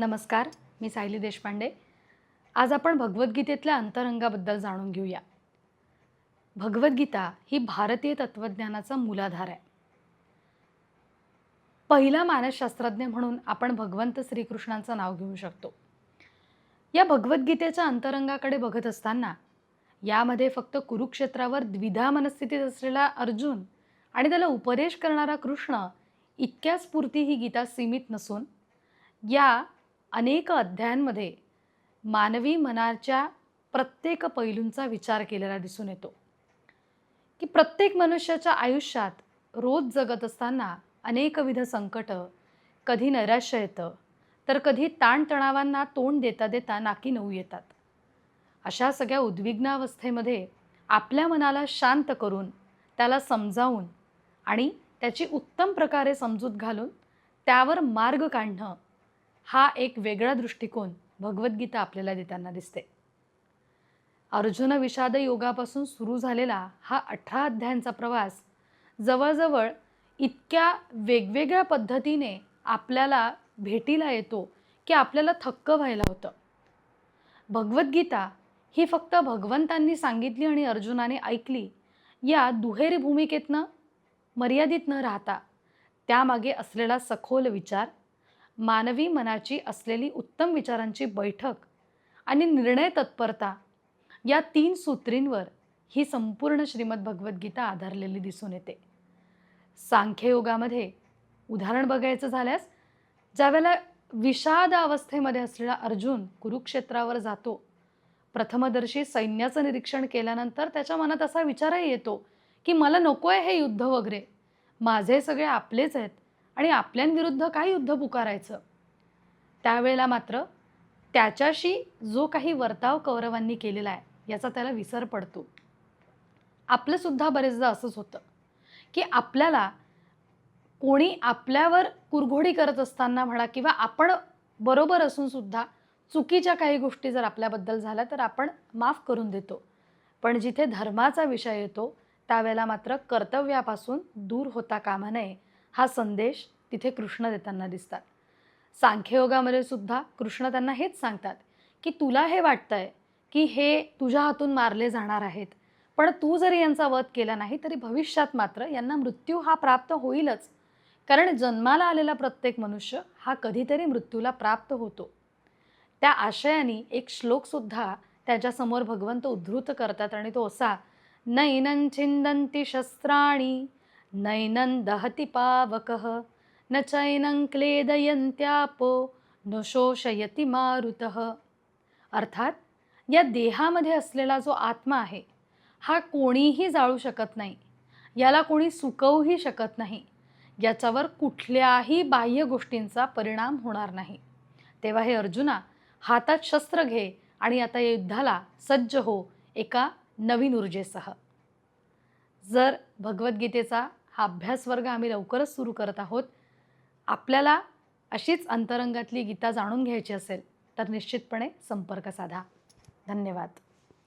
नमस्कार मी सायली देशपांडे. आज आपण भगवद्गीतेतल्या अंतरंगाबद्दल जाणून घेऊया. भगवद्गीता ही भारतीय तत्त्वज्ञानाचा मूलाधार आहे. पहिला मानसशास्त्रज्ञ म्हणून आपण भगवंत श्रीकृष्णांचं नाव घेऊ शकतो. या भगवद्गीतेच्या अंतरंगाकडे बघत असताना यामध्ये फक्त कुरुक्षेत्रावर द्विधा मनस्थितीत असलेला अर्जुन आणि त्याला उपदेश करणारा कृष्ण इतक्याच पुरती ही गीता सीमित नसून या अनेक अध्यायांमध्ये मानवी मनाच्या प्रत्येक पैलूंचा विचार केलेला दिसून येतो. की प्रत्येक मनुष्याच्या आयुष्यात रोज जगत असताना अनेकविध संकटं कधी नैराश्य येतं तर कधी ताणतणावांना तोंड देता देता नाकी नऊ येतात. अशा सगळ्या उद्विग्नावस्थेमध्ये आपल्या मनाला शांत करून त्याला समजावून आणि त्याची उत्तम प्रकारे समजूत घालून त्यावर मार्ग काढणं हा एक वेगळा दृष्टिकोन भगवद्गीता आपल्याला देताना दिसते. अर्जुन विषाद योगापासून सुरू झालेला हा अठरा अध्यायांचा प्रवास जवळजवळ इतक्या वेगवेगळ्या पद्धतीने आपल्याला भेटीला येतो की आपल्याला थक्क व्हायला होतं. भगवद्गीता ही फक्त भगवंतांनी सांगितली आणि अर्जुनाने ऐकली या दुहेरी भूमिकेतनं मर्यादित न राहता त्यामागे असलेला सखोल विचार मानवी मनाची असलेली उत्तम विचारांची बैठक आणि निर्णय तत्परता या तीन सूत्रींवर ही संपूर्ण श्रीमद भगवद्गीता आधारलेली दिसून येते. सांख्ययोगामध्ये उदाहरण बघायचं झाल्यास ज्यावेळेला विषाद अवस्थेमध्ये असलेला अर्जुन कुरुक्षेत्रावर जातो प्रथमदर्शी सैन्याचं निरीक्षण केल्यानंतर त्याच्या मनात असा विचारही येतो की मला नको आहे हे युद्ध वगैरे. माझे सगळे आपलेच आहेत. आणि आपल्यांविरुद्ध काय युद्ध पुकारायचं? त्यावेळेला मात्र त्याच्याशी जो काही वर्ताव कौरवांनी केलेला आहे याचा त्याला विसर पडतो. आपलंसुद्धा बरेचदा असंच होतं की आपल्याला कोणी आपल्यावर कुरघोडी करत असताना म्हणा किंवा आपण बरोबर असून सुद्धा चुकीच्या काही गोष्टी जर आपल्याबद्दल झाल्या तर आपण माफ करून देतो. पण जिथे धर्माचा विषय येतो त्यावेळेला मात्र कर्तव्यापासून दूर होता कामा नये. हा संदेश तिथे कृष्ण देताना दिसतात. सांख्ययोगामध्ये सुद्धा कृष्ण त्यांना हेच सांगतात की तुला हे वाटतंय की हे तुझ्या हातून मारले जाणार आहेत. पण तू जरी यांचा वध केला नाही तरी भविष्यात मात्र यांना मृत्यू हा प्राप्त होईलच. कारण जन्माला आलेला प्रत्येक मनुष्य हा कधीतरी मृत्यूला प्राप्त होतो. त्या आशयाने एक श्लोकसुद्धा त्याच्यासमोर भगवंत उद्धृत करतात आणि तो असा नैनं छिंदंती शस्त्राणी नैनं दहति पावकः। न चैनं क्लेदयन्त्यापो न शोषयति मारुतः। अर्थात या देहामध्ये असलेला जो आत्मा आहे हा कोणीही जाळू शकत नाही. याला कोणी सुकवूही शकत नाही. याच्यावर कुठल्याही बाह्य गोष्टींचा परिणाम होणार नाही. तेव्हा हे अर्जुना हातात शस्त्र घे आणि आता या युद्धाला सज्ज हो एका नवीन ऊर्जेसह. जर भगवद्गीतेचा हा अभ्यास वर्ग आम्ही लवकरच सुरू करत आहोत. आपल्याला अशीच अंतरंगातली गीता जाणून घ्यायची असेल तर निश्चितपणे संपर्क साधा. धन्यवाद.